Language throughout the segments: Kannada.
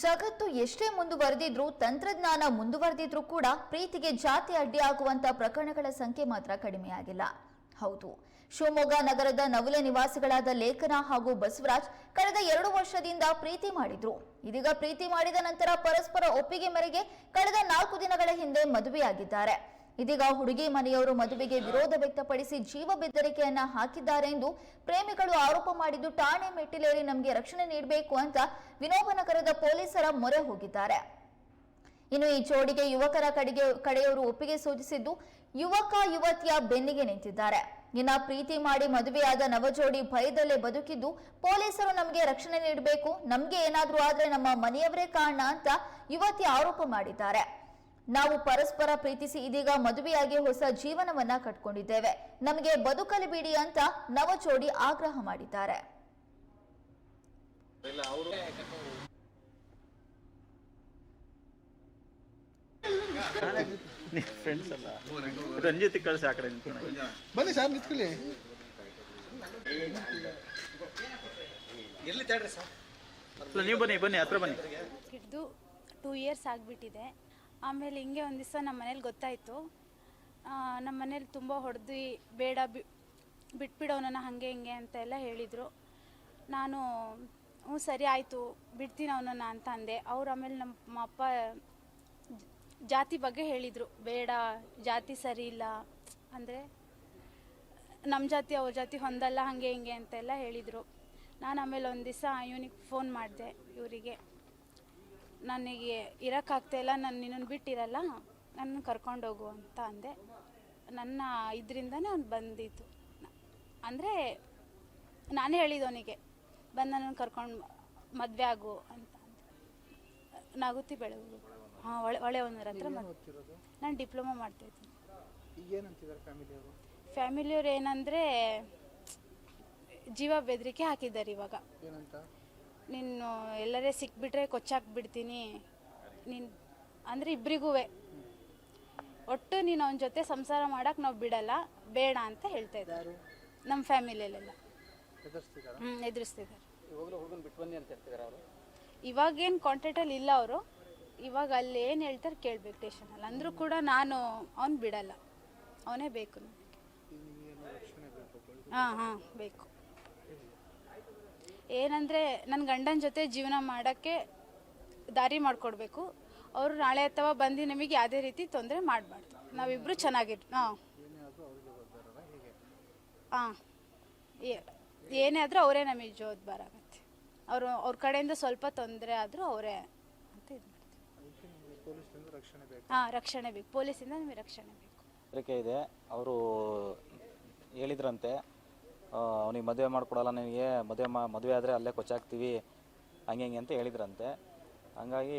ಜಗತ್ತು ಎಷ್ಟೇ ಮುಂದುವರೆದಿದ್ರೂ, ತಂತ್ರಜ್ಞಾನ ಮುಂದುವರೆದಿದ್ರೂ ಕೂಡ ಪ್ರೀತಿಗೆ ಜಾತಿ ಅಡ್ಡಿಯಾಗುವಂತ ಪ್ರಕರಣಗಳ ಸಂಖ್ಯೆ ಮಾತ್ರ ಕಡಿಮೆಯಾಗಿಲ್ಲ. ಹೌದು, ಶಿವಮೊಗ್ಗ ನಗರದ ನವಲೆ ನಿವಾಸಿಗಳಾದ ಲೇಖನ ಹಾಗೂ ಬಸವರಾಜ್ ಕಳೆದ ಎರಡು ವರ್ಷದಿಂದ ಪ್ರೀತಿ ಮಾಡಿದ್ರು. ಇದೀಗ ಪ್ರೀತಿ ಮಾಡಿದ ನಂತರ ಪರಸ್ಪರ ಒಪ್ಪಿಗೆ ಮೇರೆಗೆ ಕಳೆದ ನಾಲ್ಕು ದಿನಗಳ ಹಿಂದೆ ಮದುವೆಯಾಗಿದ್ದಾರೆ. ಇದೀಗ ಹುಡುಗಿ ಮನೆಯವರು ಮದುವೆಗೆ ವಿರೋಧ ವ್ಯಕ್ತಪಡಿಸಿ ಜೀವ ಬೆದರಿಕೆಯನ್ನ ಹಾಕಿದ್ದಾರೆ ಎಂದು ಪ್ರೇಮಿಗಳು ಆರೋಪ ಮಾಡಿದ್ದು ಠಾಣೆ ಮೆಟ್ಟಿಲೇರಿ ನಮಗೆ ರಕ್ಷಣೆ ನೀಡಬೇಕು ಅಂತ ವಿನೋಬನಗರದ ಪೊಲೀಸರ ಮೊರೆ ಹೋಗಿದ್ದಾರೆ. ಇನ್ನು ಈ ಜೋಡಿಗೆ ಯುವಕರ ಕಡೆಗೆ, ಕಡೆಯವರು ಒಪ್ಪಿಗೆ ಸೂಚಿಸಿದ್ದು ಯುವಕ, ಯುವತಿಯ ಬೆನ್ನಿಗೆ ನಿಂತಿದ್ದಾರೆ. ಇನ್ನ ಪ್ರೀತಿ ಮಾಡಿ ಮದುವೆಯಾದ ನವಜೋಡಿ ಭಯದಲ್ಲೇ ಬದುಕಿದ್ದು ಪೊಲೀಸರು ನಮಗೆ ರಕ್ಷಣೆ ನೀಡಬೇಕು, ನಮಗೆ ಏನಾದರೂ ಆದ್ರೆ ನಮ್ಮ ಮನೆಯವರೇ ಕಾರಣ ಅಂತ ಯುವತಿ ಆರೋಪ ಮಾಡಿದ್ದಾರೆ. ನಾವು ಪರಸ್ಪರ ಪ್ರೀತಿಸಿ ಇದೀಗ ಮದುವೆಯಾಗಿ ಹೊಸ ಜೀವನವನ್ನ ಕಟ್ಕೊಂಡಿದ್ದೇವೆ. ನಮಗೆ ಬದುಕಲು ಬಿಡಿ ಅಂತ ನವಜೋಡಿ ಆಗ್ರಹ ಮಾಡಿದ್ದಾರೆ. ರಂಜಿತ್ ಕಳಿಸಿ ಆ ಕಡೆ ಬನ್ನಿ ಸರ್ ನಿಂತ್ಕೊಳ್ಳಿ. ಅಲ್ಲ ನೀವು ಬನ್ನಿ ಬನ್ನಿ ಹತ್ರ ಬನ್ನಿ. ಹಿಡಿದು ಟೂ ಇಯರ್ಸ್ ಆಗಿಬಿಟ್ಟಿದೆ. ಆಮೇಲೆ ಹಿಂಗೆ ಒಂದು ದಿವಸ ನಮ್ಮ ಮನೇಲಿ ಗೊತ್ತಾಯಿತು. ನಮ್ಮ ಮನೇಲಿ ತುಂಬ ಹೊಡೆದು, ಬೇಡ ಬಿ ಬಿಟ್ಬಿಡೋನನ್ನ ಹಾಗೆ ಹಿಂಗೆ ಅಂತ ಎಲ್ಲ ಹೇಳಿದರು. ನಾನು, ಹ್ಞೂ ಸರಿ ಆಯಿತು, ಬಿಡ್ತೀನಿ ಅವನನ್ನ ಅಂತ ಅಂದೆ. ಅವ್ರು ಆಮೇಲೆ ನಮ್ಮ ಅಪ್ಪ ಜಾತಿ ಬಗ್ಗೆ ಹೇಳಿದರು. ಬೇಡ, ಜಾತಿ ಸರಿ ಇಲ್ಲ, ಅಂದರೆ ನಮ್ಮ ಜಾತಿ, ಅವ್ರ ಜಾತಿ ಹೊಂದಲ್ಲ, ಹಾಗೆ ಹಿಂಗೆ ಅಂತೆಲ್ಲ ಹೇಳಿದರು. ನಾನು ಆಮೇಲೆ ಒಂದು ದಿವಸ ಇವನಿಗೆ ಫೋನ್ ಮಾಡಿದೆ ಇವರಿಗೆ. ನನಗೆ ಇರೋಕ್ಕಾಗ್ತಾಯಿಲ್ಲ ನಾನು ನಿನ್ನನ್ನು ಬಿಟ್ಟಿರಲ್ಲ ನನ್ನ ಕರ್ಕೊಂಡೋಗು ಅಂತ ಅಂದೆ. ನನ್ನ ಇದರಿಂದನೇ ಅವ್ನು ಬಂದಿದ್ದು. ಅಂದರೆ ನಾನೇ ಹೇಳಿದ್ದು ಅವನಿಗೆ ಬಂದು ನನ್ನನ್ನು ಕರ್ಕೊಂಡು ಮದುವೆ ಆಗು ಅಂತ ನಾಗುತ್ತಿ ಬೆಳಗು ಹಾಂ ಒಳ್ಳೆ ಒಳ್ಳೆಯವನರ ಹತ್ರ ನಾನು ಡಿಪ್ಲೊಮಾ ಮಾಡ್ತಾಯಿದ್ದೀನಿ ಫ್ಯಾಮಿಲಿಯವ್ರು? ಏನಂದರೆ ಜೀವ ಬೆದರಿಕೆ ಹಾಕಿದ್ದಾರೆ ಇವಾಗ. ನೀನು ಎಲ್ಲರೇ ಸಿಕ್ಬಿಟ್ರೆ ಕೊಚ್ಚಾಕ್ಬಿಡ್ತೀನಿ. ನೀನು ಅಂದರೆ ಇಬ್ಬರಿಗೂ ಒಟ್ಟು ನೀನು ಅವನ ಜೊತೆ ಸಂಸಾರ ಮಾಡಕ್ಕೆ ನಾವು ಬಿಡಲ್ಲ ಬೇಡ ಅಂತ ಹೇಳ್ತಾ ಇದ್ದಾರೆ. ನಮ್ಮ ಫ್ಯಾಮಿಲಿಯಲ್ಲೆಲ್ಲ. ಹ್ಞೂ ಎದುರಿಸ್ತಿದ್ದಾರೆ. ಇವಾಗೇನು ಕಾಂಟ್ಯಾಕ್ಟಲ್ಲಿ ಇಲ್ಲ ಅವರು. ಇವಾಗ ಅಲ್ಲಿ ಏನು ಹೇಳ್ತಾರೆ ಕೇಳ್ಬೇಕು ಸ್ಟೇಷನಲ್ಲಿ ಅಂದರೂ ಕೂಡ ನಾನು ಅವ್ನು ಬಿಡಲ್ಲ. ಅವನೇ ಬೇಕು ಹಾಂ ಹಾಂ ಬೇಕು. ಏನಂದರೆ ನನ್ನ ಗಂಡನ ಜೊತೆ ಜೀವನ ಮಾಡೋಕ್ಕೆ ದಾರಿ ಮಾಡಿಕೊಡ್ಬೇಕು. ಅವರು ನಾಳೆ ಅಥವಾ ಬಂದು ನಮಗೆ ಯಾವುದೇ ರೀತಿ ತೊಂದರೆ ಮಾಡಬಾರ್ದು. ನಾವಿಬ್ಬರು ಚೆನ್ನಾಗಿರ್, ಹಾಂ. ಹಾಂ. ಏನೇ ಆದರೂ ಅವರೇ ನಮಗೆ ಜೋದ್ಬಾರ ಆಗುತ್ತೆ. ಅವರು ಅವ್ರ ಕಡೆಯಿಂದ ಸ್ವಲ್ಪ ತೊಂದರೆ ಆದರೂ ಅವರೇ ಅಂತ ಇದು ಮಾಡ್ತೀವಿ. ಹಾಂ, ರಕ್ಷಣೆ ಬೇಕು. ಪೊಲೀಸಿಂದ ನಮಗೆ ರಕ್ಷಣೆ ಬೇಕು. ಇದೆ. ಅವರು ಹೇಳಿದ್ರಂತೆ ಅವನಿಗೆ ಮದುವೆ ಮಾಡಿಕೊಡಲ್ಲ ನನಗೆ ಮದುವೆ ಮಾ ಮದುವೆ ಆದರೆ ಅಲ್ಲೇ ಕೊಚ್ಚಾಕ್ತೀವಿ ಹಂಗೆ ಹಿಂಗೆ ಅಂತ ಹೇಳಿದ್ರಂತೆ. ಹಂಗಾಗಿ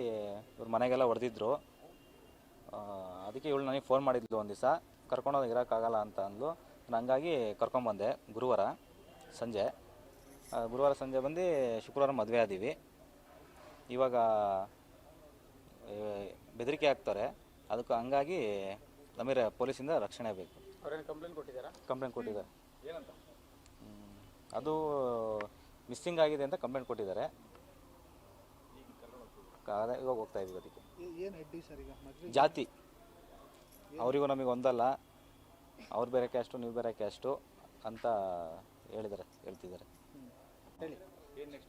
ಇವ್ರ ಮನೆಗೆಲ್ಲ ಹೊಡೆದಿದ್ರು. ಅದಕ್ಕೆ ಇವಳು ನನಗೆ ಫೋನ್ ಮಾಡಿದ್ಲು ಒಂದು ದಿವಸ ಕರ್ಕೊಂಡೋಗಿ ಇರೋಕ್ಕಾಗಲ್ಲ ಅಂತ ಅಂದ್ಲು. ನಾನು ಹಂಗಾಗಿ ಕರ್ಕೊಂಬಂದೆ ಗುರುವಾರ ಸಂಜೆ. ಗುರುವಾರ ಸಂಜೆ ಬಂದು ಶುಕ್ರವಾರ ಮದುವೆ ಆದೀವಿ. ಇವಾಗ ಬೆದರಿಕೆ ಹಾಕ್ತಾರೆ. ಅದಕ್ಕೆ ಹಂಗಾಗಿ ನಮಗೆ ಪೊಲೀಸಿಂದ ರಕ್ಷಣೆ ಬೇಕು. ಕಂಪ್ಲೇಂಟ್ ಕೊಟ್ಟಿದ್ದಾರೆ? ಕಂಪ್ಲೇಂಟ್ ಕೊಟ್ಟಿದ್ದಾರೆ. ಹ್ಮ್. ಅದು ಮಿಸ್ಸಿಂಗ್ ಆಗಿದೆ ಅಂತ ಕಂಪ್ಲೇಂಟ್ ಕೊಟ್ಟಿದ್ದಾರೆ. ಅದೇ ಇವಾಗ ಹೋಗ್ತಾ ಇದೀವಿ ಅದಕ್ಕೆ ಏನು ಅಡ್ಡಿ ಸರ್ ಈಗ? ಮದುವೆ ಜಾತಿ. ಅವರಿಗೂ ನಮಗೆ ಒಂದಲ್ಲ. ಅವ್ರು ಬೇರೆ ಕ್ಯಾಸ್ಟು ನೀವು ಬೇರೆ ಕ್ಯಾಸ್ಟು ಅಂತ ಹೇಳಿದ್ದಾರೆ ಹೇಳ್ತಿದ್ದಾರೆ. ಹೇಳಿ.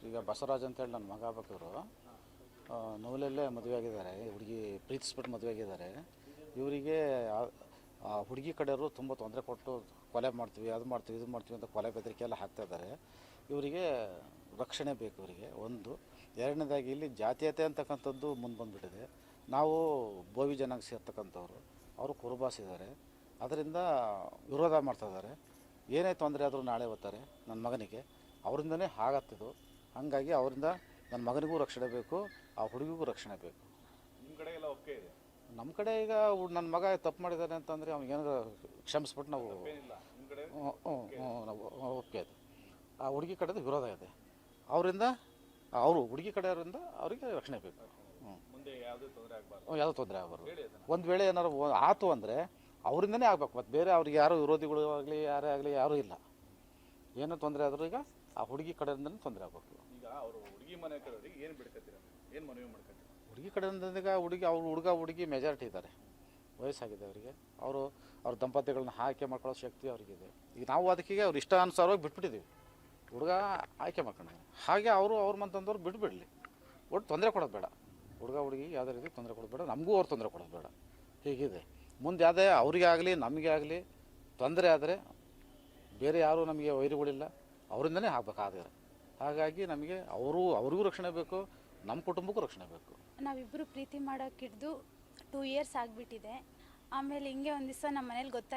ಈಗ ಬಸವರಾಜ್ ಅಂತೇಳಿ ನನ್ನ ಮಗ ಆಗ್ಬೇಕವರು ನೋಲಲ್ಲೇ ಮದುವೆ ಆಗಿದ್ದಾರೆ. ಹುಡುಗಿ ಪ್ರೀತಿಸ್ಬಿಟ್ಟು ಮದುವೆ ಆಗಿದ್ದಾರೆ. ಇವರಿಗೆ ಆ, ಹುಡುಗಿ ಕಡೆಯವರು ತುಂಬ ತೊಂದರೆ ಕೊಟ್ಟು ಕೊಲೆ ಮಾಡ್ತೀವಿ, ಅದು ಮಾಡ್ತೀವಿ, ಇದು ಮಾಡ್ತೀವಿ ಅಂತ ಕೊಲೆ ಬೆದರಿಕೆ ಎಲ್ಲ ಹಾಕ್ತಾ ಇದ್ದಾರೆ. ಇವರಿಗೆ ರಕ್ಷಣೆ ಬೇಕು ಇವರಿಗೆ, ಒಂದು. ಎರಡನೇದಾಗಿ ಇಲ್ಲಿ ಜಾತೀಯತೆ ಅಂತಕ್ಕಂಥದ್ದು ಮುಂದೆ ಬಂದುಬಿಟ್ಟಿದೆ. ನಾವು ಬೋವಿ ಜನಾಂಗ ಸೇರ್ತಕ್ಕಂಥವ್ರು, ಅವರು ಕುರುಬಾಸಿದ್ದಾರೆ. ಅದರಿಂದ ವಿರೋಧ ಮಾಡ್ತಾ ಇದ್ದಾರೆ. ಏನೇ ತೊಂದರೆ ಆದರೂ ನಾಳೆ ಓದ್ತಾರೆ ನನ್ನ ಮಗನಿಗೆ. ಅವರಿಂದನೇ ಆಗತ್ತಿದ್ದು ಹಾಗಾಗಿ ಅವರಿಂದ ನನ್ನ ಮಗನಿಗೂ ರಕ್ಷಣೆ ಬೇಕು, ಆ ಹುಡುಗಿಗೂ ರಕ್ಷಣೆ ಬೇಕು. ನಿಮ್ಮ ಕಡೆ ಈಗ ನನ್ನ ಮಗ ತಪ್ಪು ಮಾಡಿದ್ದಾನೆ ಅಂತಂದರೆ ಅವ್ನಿಗೇನಾದ್ರು ಕ್ಷಮಿಸ್ಬಿಟ್ಟು ನಾವು ಹ್ಞೂ ಹ್ಞೂ ನಾವು ಓಕೆ ಆ ಹುಡುಗಿ ಕಡೆದು ವಿರೋಧ ಇದೆ. ಅವರಿಂದ ಅವರು ಹುಡುಗಿ ಕಡೆಯವರಿಂದ ಅವರಿಗೆ ರಕ್ಷಣೆ ಬೇಕು. ಹ್ಞೂ ಯಾವುದೂ ತೊಂದರೆ ಆಗಬಾರ್ದು. ಒಂದು ವೇಳೆ ಏನಾರು ಆತು ಅಂದರೆ ಅವರಿಂದನೇ ಆಗ್ಬೇಕು. ಮತ್ತು ಬೇರೆ ಅವ್ರಿಗೆ ಯಾರು ವಿರೋಧಿಗಳು ಆಗಲಿ ಯಾರೇ ಆಗಲಿ ಯಾರೂ ಇಲ್ಲ. ಏನೋ ತೊಂದರೆ ಆದರೂ ಈಗ ಆ ಹುಡುಗಿ ಕಡೆಯಿಂದನೇ ತೊಂದರೆ ಆಗಬೇಕು. ಈಗ ಅವರು ಹುಡುಗಿ ಮನೆ ಕಡೆಯವ್ರಿಗೆ ಏನು ಬಿಡ್ಕತ್ತೀರ? ಏನು ಮನವಿ ಮಾಡ್ಕೊಂಡ್ರಿ ಹುಡುಗಿ ಕಡೆಯಿಂದ ಹುಡುಗಿ, ಅವ್ರು ಹುಡುಗ ಹುಡುಗಿ ಮೆಜಾರಿಟಿ ಇದ್ದಾರೆ. ವಯಸ್ಸಾಗಿದೆ ಅವರಿಗೆ. ಅವರು, ಅವ್ರ ದಂಪತಿಗಳನ್ನ ಆಯ್ಕೆ ಮಾಡ್ಕೊಳ್ಳೋ ಶಕ್ತಿ ಅವರಿಗಿದೆ. ಈಗ ನಾವು ಅದಕ್ಕೆ ಅವ್ರು ಇಷ್ಟಾನುಸಾರವಾಗಿ ಬಿಟ್ಬಿಟ್ಟಿದ್ದೀವಿ ಹುಡುಗ ಆಯ್ಕೆ ಮಾಡ್ಕೊಂಡಾಗ ಹಾಗೆ ಅವರು ಅವ್ರ ಮಂತಂದವ್ರು ಬಿಟ್ಬಿಡಲಿ. ಒಟ್ಟು ತೊಂದರೆ ಕೊಡೋದು ಬೇಡ. ಹುಡುಗ ಹುಡುಗಿ ಯಾವುದೇ ರೀತಿ ತೊಂದರೆ ಕೊಡೋದು ಬೇಡ. ನಮಗೂ ಅವ್ರು ತೊಂದರೆ ಕೊಡೋದು ಬೇಡ. ಹೀಗಿದೆ. ಮುಂದೆ ಯಾವುದೇ ಅವರಿಗೆ ಆಗಲಿ, ನಮಗೆ ಆಗಲಿ ತೊಂದರೆ ಆದರೆ ಬೇರೆ ಯಾರೂ ನಮಗೆ ವೈರುಗಳಿಲ್ಲ. ಅವರಿಂದನೇ ಆಗಬೇಕಾದ್ರೆ. ಹಾಗಾಗಿ ನಮಗೆ ಅವರು, ಅವ್ರಿಗೂ ರಕ್ಷಣೆ ಬೇಕು. ನಮ್ಮ ಕುಟುಂಬಕ್ಕೂ ರಕ್ಷಣೆ ಬೇಕು. ನಾವಿಬ್ಬರು ಪ್ರೀತಿ ಮಾಡೋಕ್ಕಿಡ್ದು ಟೂ ಇಯರ್ಸ್ ಆಗಿಬಿಟ್ಟಿದೆ. ಆಮೇಲೆ ಹಿಂಗೆ ಒಂದು ದಿವಸ ನಮ್ಮ ಮನೇಲಿ ಗೊತ್ತಾಯ್ತು